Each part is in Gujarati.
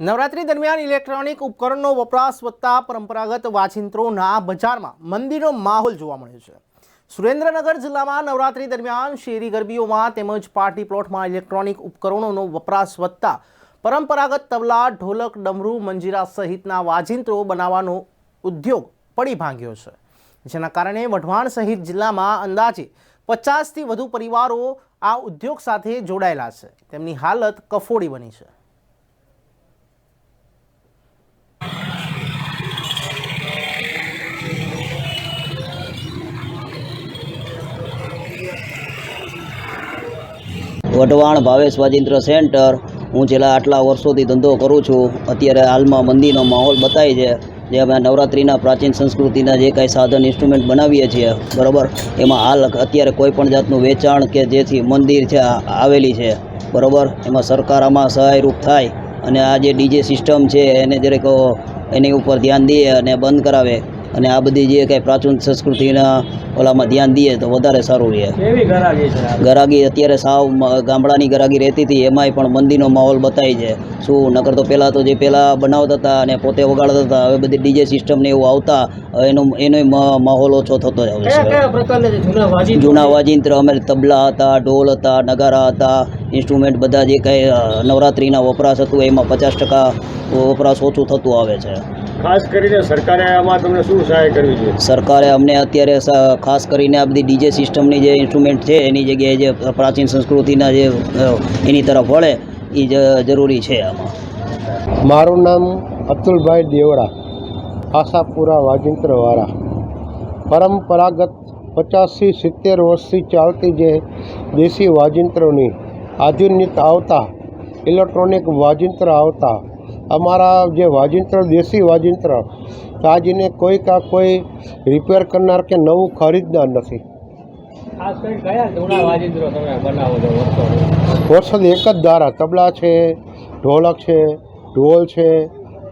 નવરાત્રી દરમિયાન ઇલેક્ટ્રોનિક ઉપકરણનો વપરાશ વધતા પરંપરાગત વાછિંત્રોના બજારમાં મંદીનો માહોલ જોવા મળ્યો છે. સુરેન્દ્રનગર જિલ્લામાં નવરાત્રી દરમિયાન શેરી ગરબીઓમાં તેમજ પાર્ટી પ્લોટમાં ઇલેક્ટ્રોનિક ઉપકરણોનો વપરાશ વધતા પરંપરાગત તબલા, ઢોલક, ડમરૂ, મંજીરા સહિતના વાજિંત્રો બનાવવાનો ઉદ્યોગ પડી ભાંગ્યો છે. જેના કારણે વઢવાણ સહિત જિલ્લામાં અંદાજે પચાસથી વધુ પરિવારો આ ઉદ્યોગ સાથે જોડાયેલા છે. તેમની હાલત કફોડી બની છે. વઢવાણ ભાવે વાજિંત્ર સેન્ટર. હું છેલ્લા આટલા વર્ષોથી ધંધો કરું છું. અત્યારે હાલમાં મંદીનો માહોલ બતાય છે જે અમે નવરાત્રિના પ્રાચીન સંસ્કૃતિના જે કાંઈ સાધન ઇન્સ્ટ્રુમેન્ટ બનાવીએ છીએ, બરાબર? એમાં હાલ અત્યારે કોઈ પણ જાતનું વેચાણ કે જેથી મંદિર છે આવેલી છે, બરાબર? એમાં સરકાર આમાં સહાયરૂપ થાય અને આ જે ડીજે સિસ્ટમ છે, એને જરાક એની ઉપર ધ્યાન દે અને બંધ કરાવે. અને આ બધી જે કાંઈ પ્રાચીન સંસ્કૃતિના ઓલામાં ધ્યાન દઈએ તો વધારે સારું રહે. ગરાગી અત્યારે સાવ ગામડાની ગરાગી રહેતી હતી એમાંય પણ મંદીનો માહોલ બતાય છે. શું નકર તો પહેલાં તો જે પહેલાં બનાવતા હતા અને પોતે વગાડતા હતા હવે બધી ડીજે સિસ્ટમને એવું આવતા એનો એનો માહોલ ઓછો થતો જાય આવે છે. જૂના વાજિંત્ર? અમે તબલા હતા ઢોલ હતા નગારા હતા ઇન્સ્ટ્રુમેન્ટ બધા જે કંઈ નવરાત્રિના વપરાશ હતું એમાં પચાસ ટકા વપરાશ ઓછું થતું આવે છે. ખાસ કરીને સરકારે આમાં તમને શું સહાય કરવી જોઈએ? સરકારે અમને અત્યારે ખાસ કરીને આ બધી ડીજે સિસ્ટમની જે ઇન્સ્ટ્રુમેન્ટ છે એની જગ્યાએ જે પ્રાચીન સંસ્કૃતિના જે એની તરફ વળે એ જ જરૂરી છે આમાં. મારું નામ અતુલભાઈ દેવડા આશાપુરા વાજિંત્રવાળા. પરંપરાગત પચાસથી સિત્તેર વર્ષથી ચાલતી જે દેશી વાજિંત્રોની આધુનિક આવતા ઇલેક્ટ્રોનિક વાજિંત્ર આવતા અમારા જે વાજિંત્ર દેશી વાજિંત્ર તાજીને કોઈ કા કોઈ રિપેર કરનાર કે નવું ખરીદનાર નથી. વર્ષોથી? એક જ ધારા તબલા છે ઢોલક છે ઢોલ છે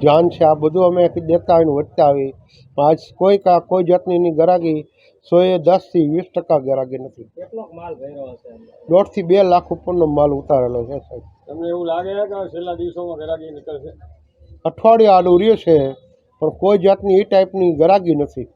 જાન છે આ બધું અમે દેતા આવીને વધતા આવી આજ કોઈ કા કોઈ જાતની ગરાગી સો એ દસથી વીસ ટકા ગરાગી નથી? દોઢથી બે લાખ ઉપરનો માલ ઉતારેલો છે સાહેબ. તમને એવું લાગે છે કે છેલ્લા દિવસોમાં ગરાગી નીકળશે? અઠવાડિયે આડું રહ્યું છે, પણ કોઈ જાતની એ ટાઈપની ગરાગી નથી.